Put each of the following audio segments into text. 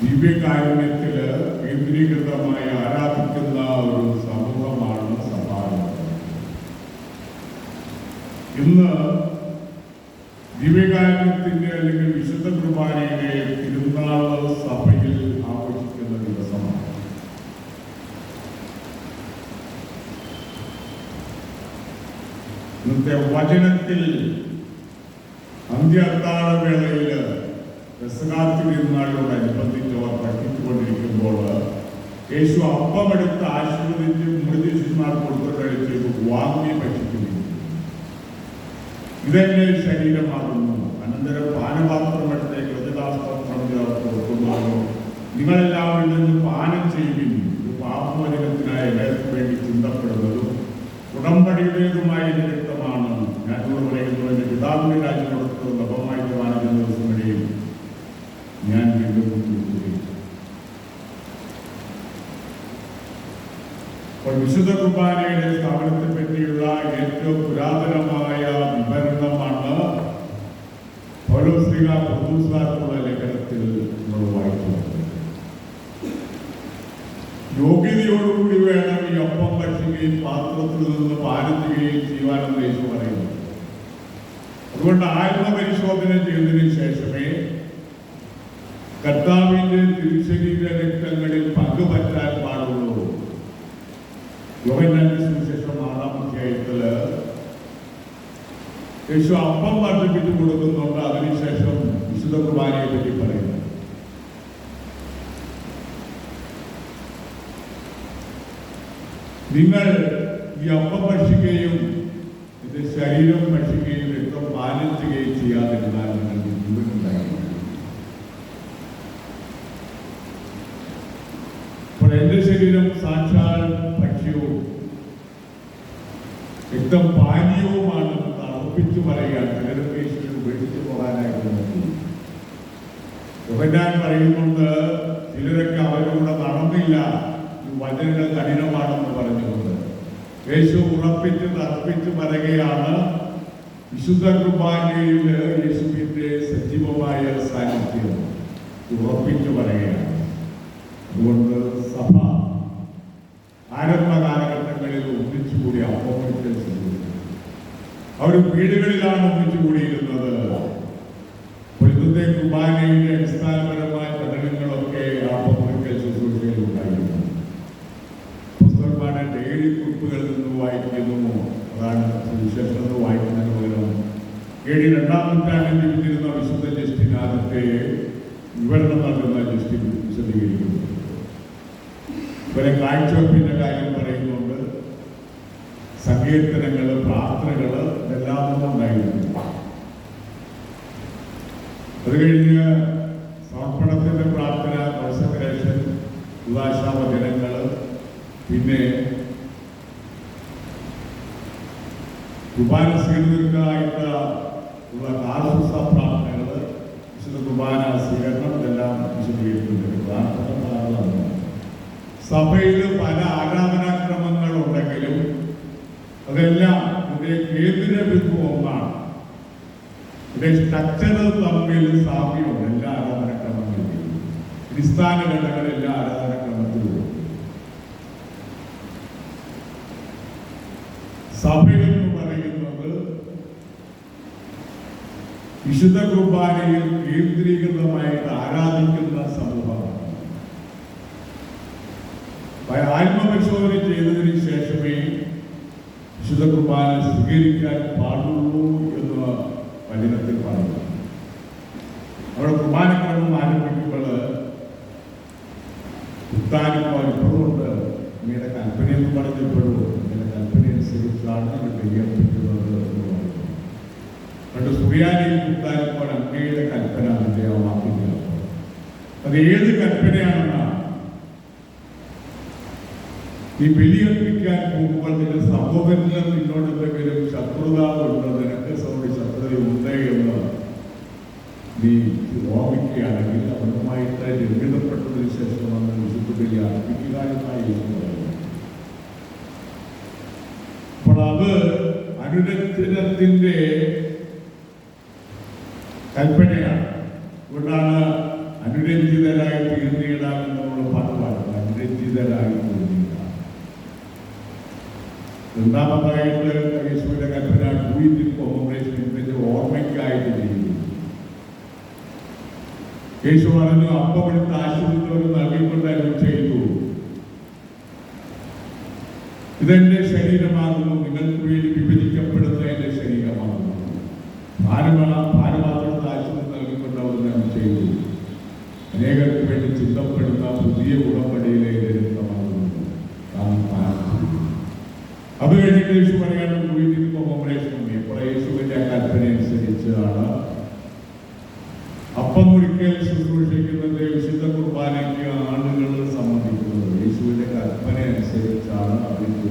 ദിവ്യകാരുണ്യത്തിൽ കേന്ദ്രീകൃതമായി ആരാധിക്കുന്ന ഒരു സമൂഹമാണ് സഭാരം ഇന്ന് ദിവ്യകാരുണ്യത്തിന്റെ അല്ലെങ്കിൽ വിശുദ്ധ കുർബാനയുടെ തിരുനാൾ സഭയിൽ ആഘോഷിക്കുന്ന ദിവസമാണ്. ഇന്നത്തെ വചനത്തിൽ അന്ത്യത്താഴ വേളയിൽ രസകാത്തിരുന്നാളിനോടനുബന്ധിച്ച് അവർ പഠിച്ചുകൊണ്ടിരിക്കുമ്പോൾ യേശു അപ്പമെടുത്ത് ആശീർവദിച്ച് മൃതി ശിശുമാർ കൊടുത്തു കഴിച്ച് വാങ്ങി ഭക്ഷിക്കുന്നു. ഇതെന്നെ ശരീരമാകുന്നു. അനന്തരം പാനപാത്രമെടുത്ത് കൃതദാസ്ത്രം കൊടുക്കുന്നു നിങ്ങളെല്ലാവരിൽ നിന്ന് പാനം ചെയ്യുകയും പാപമോചനത്തിനായി എല്ലാവർക്കും വേണ്ടി ചിന്തപ്പെടുന്നതും ഉടമ്പടിയുടേതുമായ രക്തമാണ് ഞാൻ പറയുന്നു എന്റെ പിതാവിന്റെ രാജ്യം അപ്പോൾ വിശുദ്ധ കുർബാനയുടെ സ്ഥാപനത്തെ പറ്റിയുള്ള ഏറ്റവും പുരാതനമായ വിവരണമാണ് പൗലോസ്ലിക പ്രദൂസാർക്കുള്ള ലേഖനത്തിൽ നമ്മൾ വായിക്കുന്നത്. യോഗ്യതയോടുകൂടി വേണം ഈ ഒപ്പം ഭക്ഷിക്കുകയും പാത്രത്തിൽ നിന്ന് പാലിക്കുകയും ചെയ്യുവാനെന്ന് യേശു പറയുന്നു. അതുകൊണ്ട് ആത്മപരിശോധന ചെയ്തതിനു ശേഷമേ കർത്താവിന്റെ തിരുശരീര രക്തങ്ങളിൽ പങ്കുപറ്റാൻ യോഹന്നാന്റെ സുവിശേഷം ആറാം അധ്യായത്തിൽ യേശു അപ്പം വർദ്ധിപ്പിച്ചു കൊടുക്കുന്നുണ്ട്. അതിനുശേഷം വിശുദ്ധ കുർബാനയെ പറ്റി പറയുന്നു. നിങ്ങൾ ഈ അപ്പം ഭക്ഷിക്കുകയും ഇത് ശരീരം ഭക്ഷിക്കുകയും പറയുകയാണ്. യേശുവിനെ ഉപേക്ഷിച്ചു പോകാനായിട്ട് നോക്കി യോഹന്നാൻ പറയുന്നുണ്ട് ചിലരൊക്കെ അവരോട് നടന്നില്ല. വചനങ്ങൾ കഠിനമാണെന്ന് പറഞ്ഞുകൊണ്ട്. യേശു ഉറപ്പിച്ച് തറപ്പിച്ച് പറയുകയാണ് വിശുദ്ധ കുർബാനയിൽ യേശുവിന്റെ സജീവമായ സാന്നിധ്യം. ഉറപ്പിച്ചു പറയുകയാണ്. അതുകൊണ്ട് സഭ ആരംഭ കാലഘട്ടങ്ങളിൽ ഒന്നിച്ചുകൂടി അപ്പോമിക്കൽ അവർ വീടുകളിലാണ് ഒന്നിച്ചുകൂടിയിരുന്നത് കൂടിയിരുന്നത്. കുർബാനയുടെ അടിസ്ഥാനപരമായ ഘടകങ്ങളൊക്കെ പുസ്തകമാണ് ഡെയിലി നിന്ന് വായിക്കുന്നു. അതാണ് സുവിശേഷം വായിക്കുന്നതിന് പകരം. ഏഴ് രണ്ടാം നൂറ്റാണ്ടിൽ ജീവിച്ചിരുന്ന വിശുദ്ധ ജസ്റ്റിനാഥത്തെ വിവരണം നൽകുന്ന ജസ്റ്റിൻ വിശദീകരിക്കുന്നു. ഇവരെ കാഴ്ചവെപ്പിന്റെ കാര്യം പറയുന്നുണ്ട്. സങ്കീർത്തനങ്ങൾ പ്രാർത്ഥനകൾ എല്ലാം തന്നെ ഉണ്ടായിരുന്നു. അത് കഴിഞ്ഞ് സമർപ്പണത്തിന്റെ പ്രാർത്ഥന കോൺസെൻട്രേഷൻ ഉദാശാവചനങ്ങൾ പിന്നെ കുർബാന സ്വീകരണത്തിനായിട്ട് ഉള്ള കാലസുസ പ്രാർത്ഥനകൾ വിശുദ്ധ കുർബാന സ്വീകരണം ഇതെല്ലാം വിശദീകരിക്കുന്നുണ്ട്. സഭയിൽ പല ഉണ്ടെങ്കിലും അതെല്ലാം കേന്ദ്ര ബിന്ദു ഒന്നാണ്. ഇതിന്റെ സ്ട്രക്ചർ തമ്മിൽ സാമ്യമുണ്ട്. എല്ലാ ആരാധനാക്രമങ്ങളിലും അടിസ്ഥാന ഘടകങ്ങൾ എല്ലാ ആരാധനക്രമത്തിലും സഭയെന്ന് പറയുന്നത് വിശുദ്ധ കുർബാനയിൽ കേന്ദ്രീകൃതമായിട്ട് ആരാധിക്കുന്ന സമൂഹമാണ്. ആത്മപരിശോധന ചെയ്തതിന് വിശുദ്ധ കുർബാന സ്വീകരിക്കാൻ പാടുള്ളൂ എന്ന് വചനത്തിൽ പറഞ്ഞു അവിടെ കുർബാനക്രമം ആരംഭിക്കുമ്പോൾ ഉത്താനിപ്പോൾ ഇപ്പോഴുണ്ട് നിങ്ങളുടെ കൽപ്പന എന്ന് പറഞ്ഞപ്പോഴും നിങ്ങളുടെ കൽപ്പന അനുസരിച്ചാണ് ഞങ്ങൾ കയ്യേൽപ്പിക്കുന്നത് എന്ന് പറഞ്ഞു പണ്ട് സുറിയാനിയിൽ ഉത്താനിപ്പോൾ അങ്ങയുടെ കൽപ്പന അതിന്റെ വാക്കില്ല അത് ഏത് കൽപ്പനയാണെന്നാണ്? നീ ബലിയർപ്പിക്കാൻ പോകുമ്പോൾ നിന്റെ സമൂഹത്തിൽ നിന്നോട് എന്തെങ്കിലും ശത്രുത ഉണ്ടോ? നിനക്ക് സൗണ്ട് ശത്രുത ഉണ്ട് എന്ന് നീ ഓർമ്മിക്കുകയാണെങ്കിൽ അവനുമായിട്ട് രംഗിതപ്പെട്ടതിന് ശേഷം അന്ന് വിശുദ്ധ അർപ്പിക്കുക എന്നായി അപ്പോൾ അത് അനുരഞ്ജനത്തിന്റെ കൽപ്പനയാണ്. രണ്ടാമതായിട്ട് യേശുവിന്റെ കൽപ്പന ടൂയിറ്റിൽ കോമറേഷൻ ഇതിന്റെ ഓർമ്മയ്ക്കായിട്ട് ചെയ്യുന്നു. യേശു പറഞ്ഞു അപ്പമെടുത്ത് ആശുപത്രി നൽകിക്കൊണ്ട് അരുൾ ചെയ്തു. ഇതെന്റെ ശരീരമാകുന്നു. നിങ്ങൾക്ക് വേണ്ടി വിഭജിക്കപ്പെടുന്ന എന്റെ ശരീരമാകുന്നു. ഭാരമ ഭാരമാത്രത്തെ ആശുപത്രി നൽകിക്കൊണ്ട് അവർ ചെയ്തു. അനേകർക്ക് വേണ്ടി ചിന്തപ്പെടുന്ന പുതിയ ഉടമ്പടിയിലെ അത് കഴിഞ്ഞിട്ട് യേശു പറയാനും വീട്ടിൽ കോമറേഷൻ ഇപ്പോൾ യേശുവിന്റെ കൽപ്പന അപ്പം മുറിക്കൽ ശുശ്രൂഷിക്കുന്നത് വിശുദ്ധ കുർബാനയ്ക്ക് ആളുകൾ സമ്മതിക്കുന്നത് യേശുവിന്റെ കൽപ്പന അനുസരിച്ചാണ് അതിന്റെ.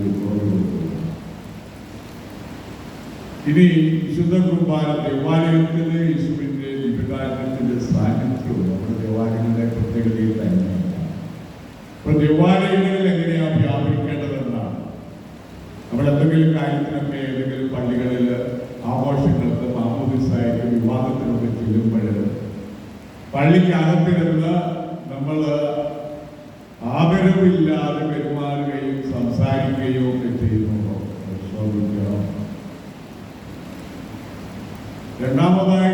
ഇനി വിശുദ്ധ കുർബാന ദേവാലയത്തിൽ കാര്യത്തിനൊക്കെ ഏതെങ്കിലും പള്ളികളിൽ ആഘോഷങ്ങൾക്ക് മാമോദിസായിട്ട് വിവാഹത്തിനൊക്കെ ചെല്ലുമ്പോൾ പള്ളിക്കകത്തിരുന്ന് നമ്മൾ ആദരവില്ലാതെ പെരുമാറുകയും സംസാരിക്കുകയും ഒക്കെ ചെയ്യുന്നുണ്ടോ? രണ്ടാമതായിട്ട്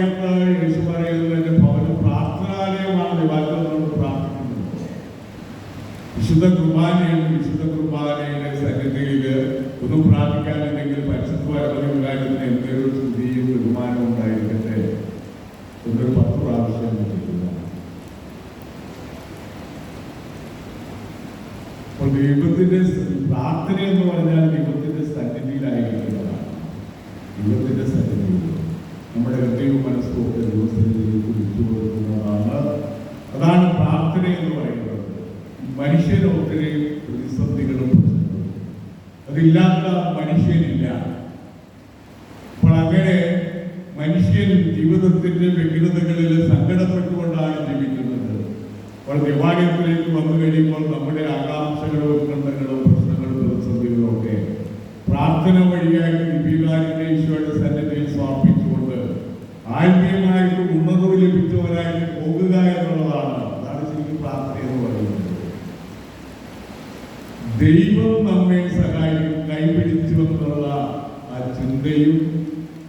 അപ്പോൾ ദൈവത്തിന്റെ പ്രാർത്ഥന എന്ന് പറഞ്ഞാൽ ദൈവത്തിന്റെ സന്നിധിയിലായിരിക്കുന്നതാണ്. ദൈവത്തിന്റെ സന്നിധിയിൽ. നമ്മുടെ ഹൃദയവും മനസ്സും ഒക്കെ ദൈവസന്നിധിയിലേക്ക് വിട്ടു കൊടുക്കുന്നതാണ് അതാണ് പ്രാർത്ഥന എന്ന് പറയുന്നത്. മനുഷ്യന് ഒത്തിരി പ്രതിസന്ധികളും അതില്ലാത്ത മനുഷ്യനില്ല. അപ്പോൾ അങ്ങനെ മനുഷ്യൻ ജീവിതത്തിന്റെ വ്യഗ്രതകളിൽ സങ്കടപ്പെട്ടുകൊണ്ടാണ് ജീവിക്കുന്നത്. അപ്പോൾ ദേവാലയത്തിലേക്ക് വന്നു കഴിയുമ്പോൾ നമ്മുടെ ആകാംക്ഷകളും ഉത്കണ്ഠങ്ങളും പ്രശ്നങ്ങളും പ്രതിസന്ധികളും ഒക്കെ പ്രാർത്ഥന വഴിയായിട്ട് ദീപികാരിന്റെ ഈശോയുടെ സന്നിധിയിൽ സമർപ്പിച്ചുകൊണ്ട് ആത്മീയമായിട്ട് ഉണർവ് ലഭിച്ചവരായിട്ട് പോകുക എന്നുള്ളതാണ് അതാണ് ശരിക്കും പ്രാർത്ഥന എന്ന് പറയുന്നത് ദൈവം നമ്മെ സഹായിക്കും കൈപിടിച്ചു എന്നുള്ള ആ ചിന്തയും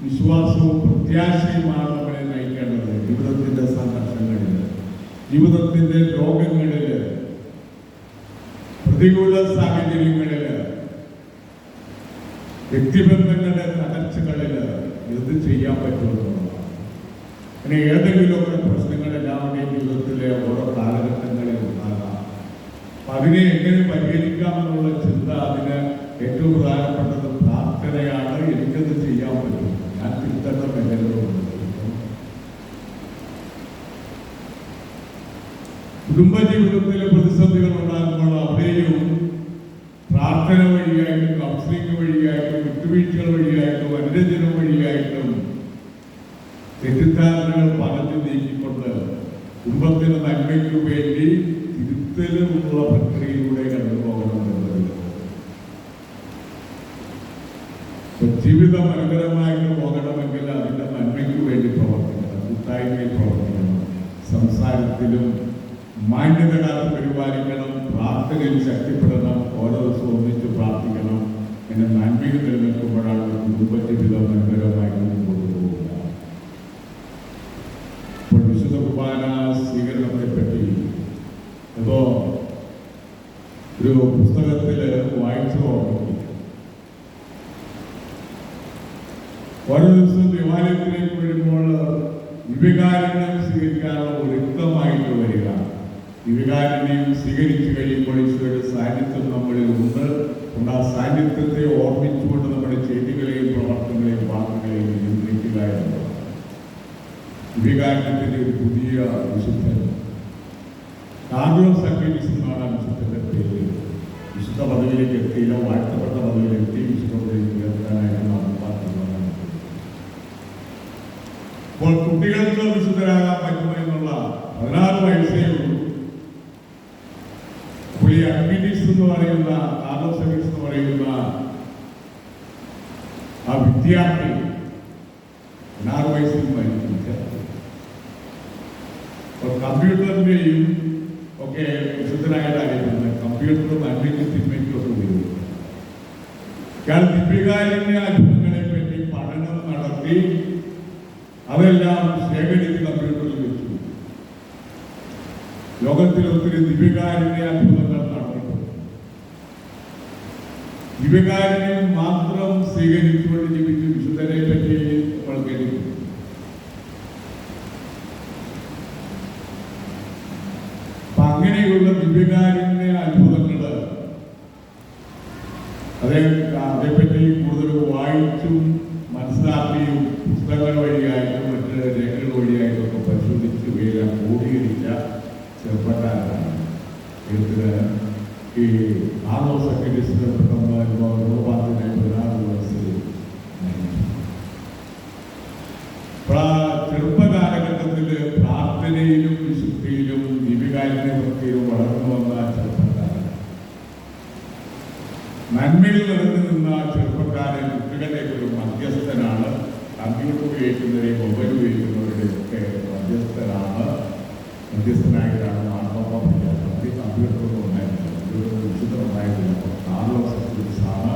വിശ്വാസവും പ്രത്യാശയുമാണ് നമ്മളെ നയിക്കേണ്ടത്. ജീവിതത്തിന്റെ സംഘർഷങ്ങളിൽ ജീവിതത്തിന്റെ രോഗങ്ങളിൽ പ്രതികൂല സാഹചര്യങ്ങളിൽ വ്യക്തിബന്ധങ്ങളുടെ തകർച്ചകളിൽ എന്ത് ചെയ്യാൻ പറ്റുമെന്നുള്ളതാണ് പിന്നെ ഏതെങ്കിലുമൊക്കെ പ്രശ്നങ്ങൾ എല്ലാവരുടെയും ജീവിതത്തിലെ ഓരോ കാലഘട്ടങ്ങളിൽ ഉണ്ടാകാം. അതിനെ കുടുംബജീവിതത്തിലെ പ്രതിസന്ധികൾ ഉണ്ടാകുമ്പോൾ അവിടെയും പ്രാർത്ഥന വഴിയായിട്ടും കൗൺസിലിംഗ് വഴിയായിട്ടും വിട്ടുവീഴ്ചകൾ വഴിയായിട്ടും അനുരഞ്ജനം വഴിയായിട്ടും തെറ്റിദ്ധാരണകൾ പറഞ്ഞു നീക്കിക്കൊണ്ട് കുടുംബത്തിന് നന്മയ്ക്കു വേണ്ടി തിരുത്തലുമുള്ള പ്രക്രിയയിലൂടെ ജീവിതം മനോഹരമായിട്ട് പോകണമെങ്കിൽ അതിന്റെ നന്മയ്ക്ക് വേണ്ടി പ്രവർത്തിക്കണം കൂട്ടായ്മയിൽ പ്രവർത്തിക്കണം. സംസാരത്തിലും മാന്യത കാത്ത് പരിപാലിക്കണം പ്രാർത്ഥനയിൽ ശക്തിപ്പെടണം ഓരോ ദിവസവും ഒന്നിച്ച് പ്രാർത്ഥിക്കണം എന്നെ നന്മയിൽ നിലനിൽക്കുമ്പോഴാണ് കുടുംബജീവിതം മനോഹരമായിട്ട് മുമ്പോട്ട് പോകുക ഇപ്പോൾ വിശുദ്ധ കുർബാന സ്വീകരണത്തെ പറ്റി ഇപ്പോ ഒരു പുസ്തകത്തിൽ വായിച്ചു ഓരോ ദിവസം ദേവാലയത്തിലേക്ക് വരുമ്പോൾ വികാരങ്ങൾ സ്വീകരിക്കാനുള്ള ഒരുക്കമായിട്ട് വരിക. വികാരനെയും സ്വീകരിച്ചു കഴിയുമ്പോൾ ഈശോയുടെ സാന്നിധ്യം നമ്മളിൽ ഉണ്ട്. ഉണ്ട്. ആ സാന്നിധ്യത്തെ ഓർമ്മിച്ചുകൊണ്ട് നമ്മുടെ ചെയ്തികളെയും പ്രവർത്തനങ്ങളെയും വാക്കുകളെയും നിയന്ത്രിക്കുക എന്നുള്ളതാണ് വികാരത്തിന്റെ ഒരു പുതിയ വിശുദ്ധൻ. കാർലോസ് അക്വീനിസ് എന്നാണ് പേര്. വിശുദ്ധ പദവിയിലേക്ക് എത്തിയില്ല. വാഴ്ത്തപ്പെട്ട പദവിയിൽ എത്തി വിശുദ്ധ പദവിയിലേക്ക് ഉയർത്താനായിട്ട് നാം പ്രാർത്ഥിക്കുന്നതാണ് അപ്പോൾ കുട്ടികൾക്ക് വിശുദ്ധരാകാൻ പറ്റുമോ എന്നുള്ള പതിനാറ് വയസ്സേ ഉള്ളൂ ഈ എന്ന് പറയുന്ന കാർലോസ് എന്ന് പറയുന്ന ആ വിദ്യാർത്ഥി പതിനാറ് വയസ്സിൽ മരിച്ചു വിദ്യാർത്ഥി ഒക്കെ വിശുദ്ധനായിട്ട് അറിയപ്പെടുന്നത് കമ്പ്യൂട്ടർ നന്മയ്ക്കും തിന്മയ്ക്കും ഒക്കെ ഉപയോഗിക്കും കാരണം ദിവ്യകാരുണ്യ അത്ഭുതങ്ങളെ പറ്റി പഠനം നടത്തി അതെല്ലാം ശേഖരിച്ച് കമ്പ്യൂട്ടറിൽ വെച്ചു. ലോകത്തിൽ ഒത്തിരി ദിവ്യകാരുണ്യ അത്ഭുതങ്ങൾ ദിവ്യകാരുണ്യം മാത്രം സ്വീകരിച്ചുകൊണ്ട് ജീവിച്ച വിശുദ്ധരെ പറ്റി നമ്മൾ കേട്ടിട്ടുണ്ട്. അങ്ങനെയുള്ള ദിവ്യകാരുണ്യ അത്ഭുതങ്ങൾ അദ്ദേഹം അതേപ്പറ്റി കൂടുതൽ വായിച്ചും മനസ്സിലാക്കിയും പുസ്തകങ്ങൾ വഴിയായിട്ടും മറ്റ് രേഖകൾ വഴിയായിട്ടും ഒക്കെ പരിശോധിച്ച് ഇവയെല്ലാം ക്രോഡീകരിച്ച ചെറുപ്പക്കാരാണ്. ഈ ആറോ സെക്കൻഡ് ലോകപാത്തിനെ പതിനാറ് വയസ്സിൽ അപ്പോൾ ആ ചെറുപ്പകാലഘട്ടത്തിൽ പ്രാർത്ഥനയിലും വിശുദ്ധിയിലും ഭക്തിയിലും വളർന്നു വന്ന ചെറുപ്പക്കാരൻ. നന്മയിൽ നിറഞ്ഞു നിന്ന ചെറുപ്പക്കാരൻ കുട്ടികളുടെ ഒരു മധ്യസ്ഥനാണ്. കമ്പ്യൂട്ടർ ഉപയോഗിക്കുന്നവരെയും മൊബൈൽ ഉപയോഗിക്കുന്നവരുടെയും ഒക്കെ മധ്യസ്ഥനാണ്. മധ്യസ്ഥനായിട്ടാണ് മാർപ്പാപ്പ പഠിക്കാറ് അത് കമ്പ്യൂട്ടർ ഉണ്ടായിരുന്നത് കമ്പ്യൂട്ടർ വിശുദ്ധമായിരുന്നില്ല കാർലോസ് ആണ്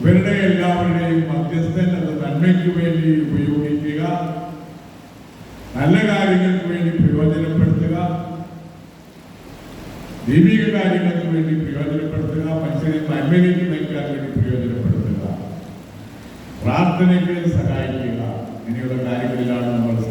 ഇവരുടെ എല്ലാവരുടെയും മധ്യസ്ഥൻ അത് നന്മയ്ക്ക് വേണ്ടി ഉപയോഗിക്കുക. നല്ല കാര്യങ്ങൾക്ക് വേണ്ടി പ്രയോജനപ്പെടുത്തുക. ദൈവിക കാര്യങ്ങൾക്ക് വേണ്ടി പ്രയോജനപ്പെടുത്തുക. മനുഷ്യരെ നന്മയിലേക്ക് നയിക്കാൻ വേണ്ടി പ്രയോജനപ്പെടുത്തുക. പ്രാർത്ഥനയ്ക്ക് സഹായിക്കുക. ഇങ്ങനെയുള്ള കാര്യങ്ങളിലാണ് നമ്മൾ